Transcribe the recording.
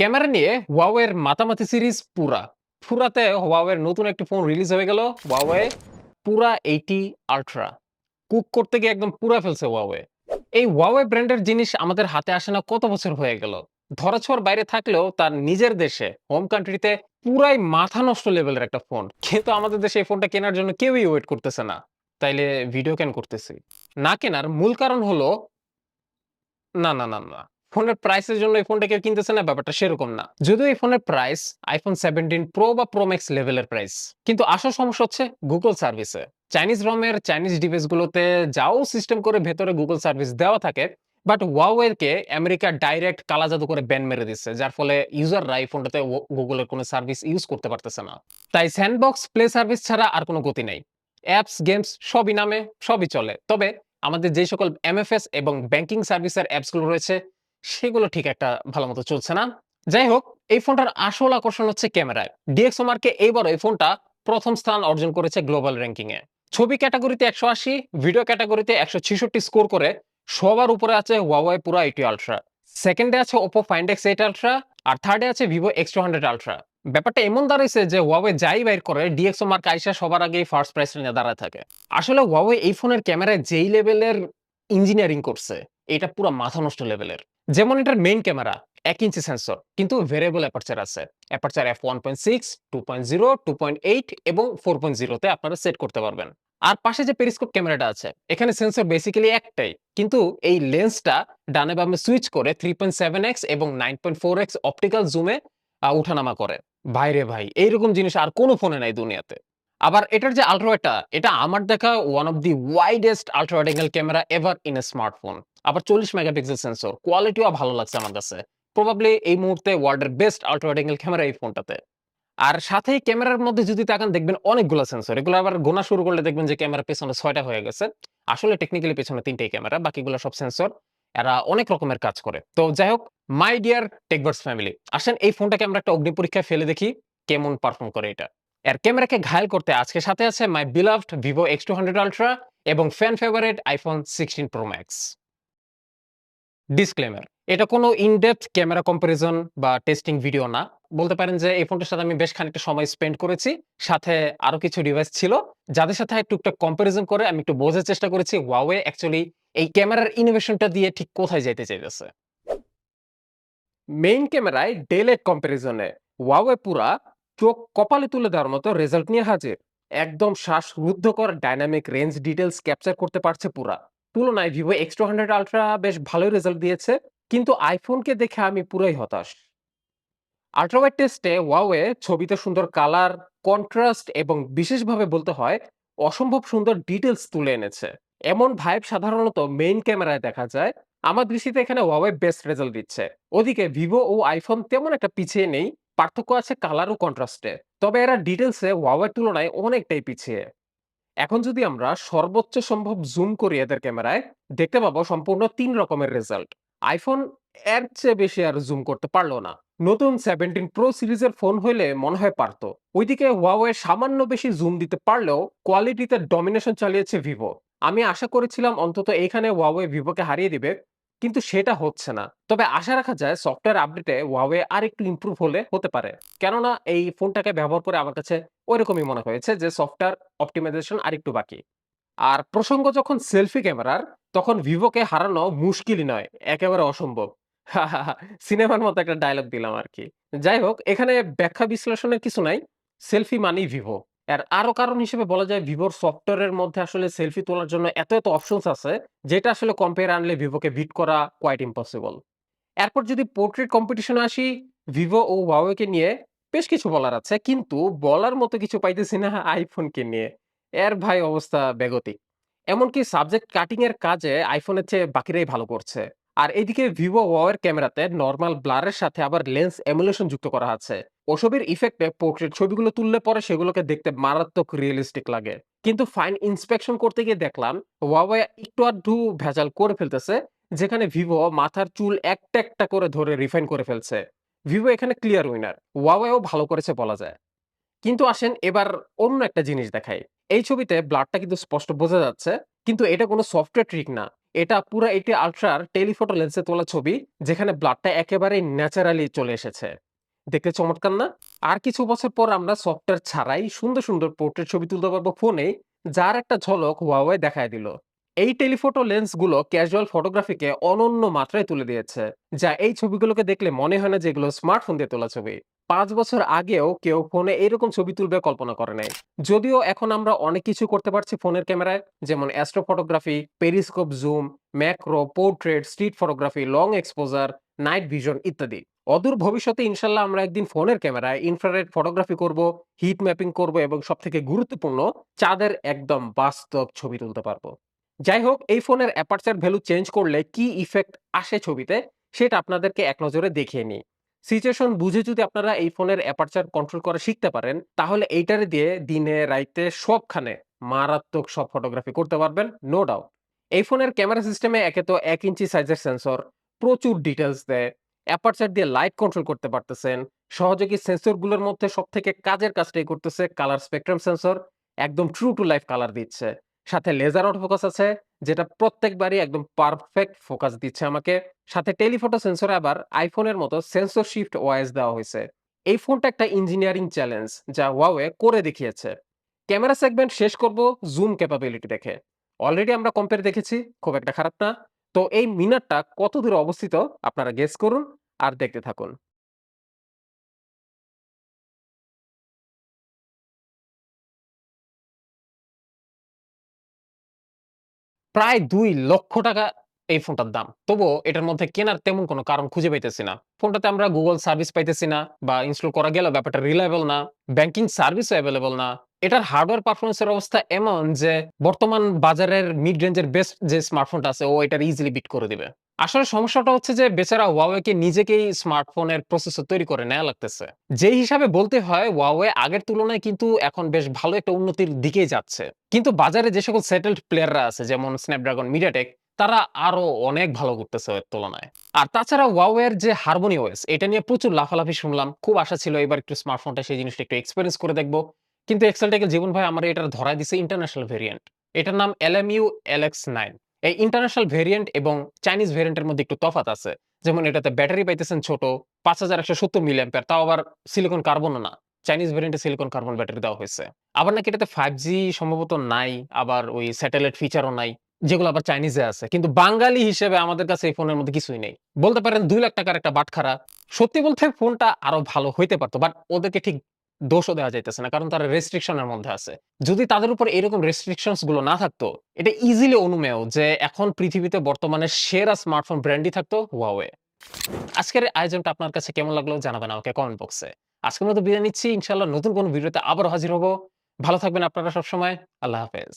Camera নিয়ে ওয়াওয়ের মাতামাতি series পুরা। পুরাতে ওয়াওয়ের নতুন একটি ফোন রিলিজ হয়ে গেল ওয়াওয়ে পুরা এইটি আলট্রা কুক করতে গিয়ে একদম পুরা ফেলছে ওয়াওয়ে এই ওয়াওয়ে ব্র্যান্ডের জিনিস আমাদের হাতে আসে না, কত বছর হয়ে গেল? ধরাছোঁয়ার বাইরে থাকলেও তার নিজের দেশে হোম কান্ট্রিতে পুরাই মাথা নষ্ট লেভেলের একটা ফোন কিন্তু আমাদের দেশে এই ফোনটা কেনার জন্য কেউই ওয়েট করতেছে না। তাইলে ভিডিও কেন করতেছি? না কেনার মূল কারণ হলো না না না না। ফোনের প্রাইসের জন্য এই ফোনটা কেউ কিনতেছে না, ব্যাপারটা সেরকম না। যদিও এই ফোনের প্রাইস আইফোন সেভেন্টিন প্রো বা প্রো ম্যাক্স লেভেলের প্রাইস কিন্তু আসল সমস্যা হচ্ছে গুগল সার্ভিসে চাইনিজ রমের চাইনিজ ডিভাইসগুলোতে যাও সিস্টেম করে ভেতরে গুগল সার্ভিস দেওয়া থাকে বাট ওয়াওয়েরকে আমেরিকা ডাইরেক্ট কালা জাদু করে ব্যান মেরে দিচ্ছে, যার ফলে ইউজাররা এই ফোনটাতে গুগলের কোনো সার্ভিস ইউজ করতে পারতেছে না। তাই স্যান্ডবক্স প্লে সার্ভিস ছাড়া আর কোনো গতি নেই। অ্যাপস গেমস সবই নামে, সবই চলে। তবে আমাদের যে সকল এমএফএস এবং ব্যাংকিং সার্ভিসের অ্যাপসগুলো রয়েছে সেগুলো ঠিক একটা ভালো মতো চলছে না। যাই হোক, এই ফোনটার আসল আকর্ষণ হচ্ছে ক্যামেরায়। ডিএক্সও মার্কে এইবার এই ফোনটা প্রথম স্থান অর্জন করেছে গ্লোবাল র্যাঙ্কিং এ ছবি ক্যাটাগরিতে একশো আশি, ভিডিও ক্যাটাগরিতে একশো ছেষট্টি স্কোর করে সবার উপরে আছে ওয়াওয়াই পুরা এইটি আলট্রা সেকেন্ডে আছে Oppo Find X eight Ultra আর থার্ডে আছে Vivo X two hundred Ultra ব্যাপারটা এমন দাঁড়াইছে যে ওয়াওয়ে যাই বাইর করে ডিএক্সও মার্ক আইসা সবার আগে ফার্স্ট প্রাইস নিয়ে দাঁড়ায় থাকে। আসলে ওয়াওয়ে এই ফোনের ক্যামেরায় যেই লেভেলের ইঞ্জিনিয়ারিং করছে, এটা পুরো মাথা নষ্ট লেভেলের যেমন এটার মেইন ক্যামেরা এক ইঞ্চি সেন্সর কিন্তু ভেরিয়েবল অ্যাপারচার আছে। Aperture f one point six two point zero two point eight এবং ফোর পয়েন্ট জিরোতে আপনারা সেট করতে পারবেন। আর পাশে যে পেরিস্কোপ ক্যামেরাটা আছে, এখানে সেন্সর বেসিক্যালি একটাই, কিন্তু এই লেন্সটা ডানে বামে সুইচ করে থ্রি পয়েন্ট সেভেন এক্স এবং nine point four x optical জুমে উঠানামা করে। ভাইরে ভাই, এইরকম জিনিস আর কোনো ফোনে নাই দুনিয়াতে। আবার এটার যে আলট্রাওয়েডটা এটা আমার দেখা one of the widest ultrawide angle camera ever in a smartphone আবার চল্লিশ মেগাপিক্সেল সেন্সর কোয়ালিটিও ভালো লাগছে আমার কাছে। প্রবাবলি এই মুহূর্তে ওয়ার্ল্ডের বেস্ট আলট্রাওয়েড অ্যাঙ্গেল ক্যামেরা এই ফোনটাতে আর সাথে ক্যামেরার মধ্যে যদি তাকান, দেখবেন অনেকগুলো সেন্সর এগুলো আবার গোনা শুরু করলে দেখবেন যে ক্যামেরার পেছনে ছয়টা হয়ে গেছে। আসলে টেকনিক্যালি পেছনে তিনটেই ক্যামেরা বাকিগুলো সব সেন্সর এরা অনেক রকমের কাজ করে। তো যাই হোক মাই ডিয়ার টেকবার্স ফ্যামিলি আসেন এই ফোনটাকে আমরা একটা অগ্নি পরীক্ষায় ফেলে দেখি, কেমন পারফর্ম করে এটা। এর ক্যামেরাকে ঘায়াল করতে আজকে সাথে আছে my beloved Vivo X two hundred Ultra এবং fan favourite iPhone sixteen Pro Max disclaimer এটা কোনো ইনডেপথ ক্যামেরা কম্পারিজন বা টেস্টিং ভিডিও না। বলতে পারেন যে এই ফোনটার সাথে আমি বেশ খানিকটা সময় স্পেন্ড করেছি। সাথে আরও কিছু ডিভাইস ছিল। যাদের সাথে টুকটাক কম্পারিজন করে আমি একটু বোঝার চেষ্টা করেছি ওয়াওয়ে অ্যাকচুয়ালি এই ক্যামেরার ইনোভেশনটা দিয়ে ঠিক কোথায় যেতে চাইতেছে? মেইন ক্যামেরায় ডেলেট কম্পারিজনে ওয়াওয়ে পুরা চোখ কপালে তুলে দেওয়ার মতো রেজাল্ট নিয়ে হাজির। একদম শ্বাসরুদ্ধকর ডাইনামিক রেঞ্জ ডিটেলস ক্যাপচার করতে পারছে পুরা। তুলনায় Vivo X two hundred Ultra বেশ ভালোই রেজাল্ট দিয়েছে, কিন্তু আইফোনকে দেখে আমি পুরাই হতাশ। আল্ট্রাওয়াইড টেস্টে ওয়াওয়ে ছবিতে সুন্দর কালার কন্ট্রাস্ট এবং বিশেষভাবে বলতে হয় অসম্ভব সুন্দর ডিটেলস তুলে এনেছে। এমন ভাইব সাধারণত মেইন ক্যামেরায় দেখা যায়। আমার দৃষ্টিতে এখানে ওয়াওয়ে বেস্ট রেজাল্ট দিচ্ছে। ওদিকে ভিভো ও আইফোন তেমন একটা পিছিয়ে নেই, পার্থক্য আছে কালার ও কন্ট্রাস্টে তবে এরা ডিটেলসে ওয়াওয়ের তুলনায় অনেকটাই পিছিয়ে। এখন যদি আমরা সর্বোচ্চ সম্ভব জুম করি এদের ক্যামেরায়, দেখতে পাবো সম্পূর্ণ তিন রকমের রেজাল্ট আইফোন এর চেয়ে বেশি আর জুম করতে পারল না। নতুন সেভেন্টিন প্রো সিরিজের ফোন হইলে মনে হয় পারতো। ওইদিকে ওয়াওয়ে সামান্য বেশি জুম দিতে পারলেও কোয়ালিটিতে ডমিনেশন চালিয়েছে ভিভো আমি আশা করেছিলাম অন্তত এখানে ওয়াওয়ে ভিভোকে হারিয়ে দিবে। কিন্তু সেটা হচ্ছে না। তবে আশা রাখা যায় সফটওয়্যার আপডেটে ওয়াওয়ে আর একটু ইমপ্রুভ হলে হতে পারে। কেননা এই ফোনটাকে ব্যবহার করে আমার কাছে ওইরকমই মনে হয়েছে যে সফটওয়্যার অপটিমাইজেশন আর একটু বাকি। আর প্রসঙ্গ যখন সেলফি ক্যামেরার তখন ভিভোকে হারানো মুশকিলই নয়, একেবারে অসম্ভব। সিনেমার মতো একটা ডায়লগ দিলাম আর কি। যাই হোক, এখানে ব্যাখ্যা বিশ্লেষণের কিছু নাই সেলফি মানি ভিভো। এর আরও কারণ হিসেবে বলা যায় ভিভোর সফটওয়্যারের মধ্যে আসলে সেলফি তোলার জন্য এত এত অপশনস আছে, যেটা আসলে কম্পেয়ার আনলে ভিভোকে বিট করা কোয়াইট ইম্পসিবল এরপর যদি পোর্ট্রেট কম্পিটিশনে আসি, ভিভো ও ওয়াওয়েকে নিয়ে বেশ কিছু বলার আছে, কিন্তু বলার মতো কিছু পাইতেছি না আইফোনকে নিয়ে। এর ভাই অবস্থা বেগতিক। এমনকি সাবজেক্ট কাটিং এর কাজে আইফোনের চেয়ে বাকিরাই ভালো করছে। আর এদিকে ভিভো ওয়ার ক্যামেরাতে নর্মাল ব্লারের সাথে আবার লেন্স এমুলেশন যুক্ত করা আছে। ওসবের ইফেক্টে পোর্ট্রেট ছবিগুলো তুললে পরে সেগুলোকে দেখতে মারাত্মক রিয়েলিস্টিক লাগে। কিন্তু ফাইন ইন্সপেকশন করতে গিয়ে দেখলাম, ওয়াওয়ে একটু আধটু ভেজাল করে ফেলতেছে, যেখানে ভিভো মাথার চুল একটা একটা করে ধরে রিফাইন করে ফেলছে। ভিভো এখানে ক্লিয়ার উইনার ওয়াওয়েও ভালো করেছে বলা যায়। কিন্তু আসেন এবার অন্য একটা জিনিস দেখাই। এই ছবিতে ব্লাডটা কিন্তু স্পষ্ট বোঝা যাচ্ছে, কিন্তু এটা কোনো সফটওয়্যার ট্রিক না। এটা পুরা এইটি আলট্রার টেলিফটো লেন্সে তোলা ছবি, যেখানে ব্লাডটা একেবারেই ন্যাচারালি চলে এসেছে। দেখতে চমৎকার না? আর কিছু বছর পর আমরা সফটওয়্যার ছাড়াই সুন্দর সুন্দর পোর্ট্রেট ছবি তুলতে পারব ফোনে যার একটা ঝলক হুয়াওয়ে দেখায় দিল। এই টেলিফটো লেন্সগুলো ক্যাজুয়াল ফটোগ্রাফিকে অনন্য মাত্রায় তুলে দিয়েছে, যা এই ছবিগুলোকে দেখলে মনে হয় না যে এগুলো স্মার্টফোন দিয়ে তোলা ছবি। পাঁচ বছর আগেও কেউ ফোনে এরকম ছবি তুলবে কল্পনা করে নাই। যদিও এখন আমরা অনেক কিছু করতে পারছি ফোনের ক্যামেরায়, যেমন astro photography periscope, zoom, macro, portrait, street photography, long exposure, night vision ইত্যাদি। অদূর ভবিষ্যতে ইনশাল্লাহ আমরা একদিন ফোনের ক্যামেরায় ইনফ্রারেড ফটোগ্রাফি করব, হিট ম্যাপিং করব এবং সব থেকে গুরুত্বপূর্ণ চাঁদের একদম বাস্তব ছবি তুলতে পারব। যাই হোক, এই ফোনের অ্যাপারচার ভ্যালু চেঞ্জ করলে কি ইফেক্ট আসে ছবিতে, সেটা আপনাদেরকে এক নজরে দেখিয়ে নিই। সিচুয়েশন বুঝে যদি আপনারা এই ফোনের অ্যাপারচার কন্ট্রোল করা শিখতে পারেন, তাহলে এইটারে দিয়ে দিনে, রাইতে সবখানে মারাত্মক সব ফটোগ্রাফি করতে পারবেন নো ডাউট এই ফোনের ক্যামেরা সিস্টেমে একে তো এক ইঞ্চি সাইজের সেন্সর প্রচুর ডিটেলস দেয় অ্যাপারচার দিয়ে লাইট কন্ট্রোল করতে পারতেছেন সহযোগী সেন্সরগুলোর মধ্যে সব থেকে কাজের কাজটাই করতেছে কালার স্পেকট্রাম সেন্সর একদম ট্রু টু লাইফ কালার দিচ্ছে। সাথে লেজার আউট ফোকাস আছে, যেটা প্রত্যেকবারই একদম পারফেক্ট ফোকাস দিচ্ছে আমাকে। সাথে টেলিফটো সেন্সরে আবার আইফোনের মতো সেন্সর শিফট ওয়াইস দেওয়া হয়েছে। এই ফোনটা একটা ইঞ্জিনিয়ারিং চ্যালেঞ্জ যা ওয়াওয়ে করে দেখিয়েছে। ক্যামেরা সেগমেন্ট শেষ করব জুম ক্যাপাবিলিটি দেখে। অলরেডি আমরা কম্পেয়ার দেখেছি, খুব একটা খারাপ না। তো এই মিনারটা কত দূরে অবস্থিত আপনারা গেস করুন আর দেখতে থাকুন। প্রায় দুই লক্ষ টাকা এই ফোনটার দাম। তবুও এটার মধ্যে কেনার তেমন কোনো কারণ খুঁজে পাইতেছি না। ফোনটাতে আমরা গুগল সার্ভিস পাইতেছি না বা ইনস্টল করা গেলেও ব্যাপারটা রিলায়েবল না ব্যাংকিং সার্ভিসও অ্যাভেলেবল না। এটার হার্ডওয়্যার পারফরমেন্সের অবস্থা এমন যে, বর্তমান বাজারের মিড রেঞ্জের বেস্ট যে স্মার্টফোনটা আছে, ও এটার ইজিলি বিট করে দিবে। আসলে সমস্যাটা হচ্ছে যে, বেচারা ওয়াওয়েকে নিজেকেই স্মার্টফোনের প্রসেসর তৈরি করে নেওয়া লাগতেছে। যে হিসাবে বলতে হয় ওয়াওয়ে আগের তুলনায় কিন্তু এখন বেশ ভালো একটা উন্নতির দিকেই যাচ্ছে। কিন্তু বাজারে যে সকল সেটেলড প্লেয়াররা আছে, যেমন স্ন্যাপড্রাগন মিডিয়াটেক তারা আরও অনেক ভালো করতেছে ওর তুলনায়। আর তাছাড়া ওয়াওয়ের যে হারমোনি ওয়েস এটা নিয়ে প্রচুর লাফালাফি শুনলাম। খুব আশা ছিল এবার একটু স্মার্টফোনটা সেই জিনিসটা একটু এক্সপিরিয়েন্স করে দেখব। কিন্তু এক্সেলটেকের জীবন ভাই, আমার এটার ধরা দিছে ইন্টারন্যাশনাল ভেরিয়েন্ট এটার নাম এলএমইউ এলএক্স নাইন এই ইন্টারন্যাশনাল ভেরিয়েন্ট এবং চাইনিজ ভেরিয়েন্টের মধ্যে একটু তফাত আছে। যেমন এটাতে ব্যাটারি পাইতেছেন ছোট, পাঁচ হাজার একশো সত্তর মিলি তাও আবার সিলিকন কার্বন না। চাইনিজ ভেরিয়েন্টে সিলিকন কার্বন ব্যাটারি দেওয়া হয়েছে। আবার নাকি এটাতে ফাইভ জি সম্ভবত নাই, আবার ওই স্যাটেলাইট ফিচারও নাই, যেগুলো আবার চাইনিজে আছে। কিন্তু বাঙালি হিসেবে আমাদের কাছে এই ফোনের মধ্যে কিছুই নেই। বলতে পারেন দুই লাখ টাকার একটা বাটখারা। সত্যি বলতে ফোনটা আরও ভালো হইতে পারতো বাট ওদেরকে ঠিক দোষও দেওয়া যাইতেছে না, কারণ তারা রেস্ট্রিকশনের মধ্যে আছে। যদি তাদের উপর এরকম রেস্ট্রিকশনসগুলো না থাকতো, এটা ইজিলি অনুমেয় যে এখন পৃথিবীতে বর্তমানে সেরা স্মার্টফোন ব্র্যান্ডই থাকতো হুয়াওয়ে আজকের আয়োজনটা আপনার কাছে কেমন লাগল জানাবেন আমাকে কমেন্ট বক্সে আজকের মতো বিদায় নিচ্ছি ইনশাল্লাহ নতুন কোনো ভিডিওতে আবার হাজির হব। ভালো থাকবেন আপনারা সবসময়। আল্লাহ হাফেজ।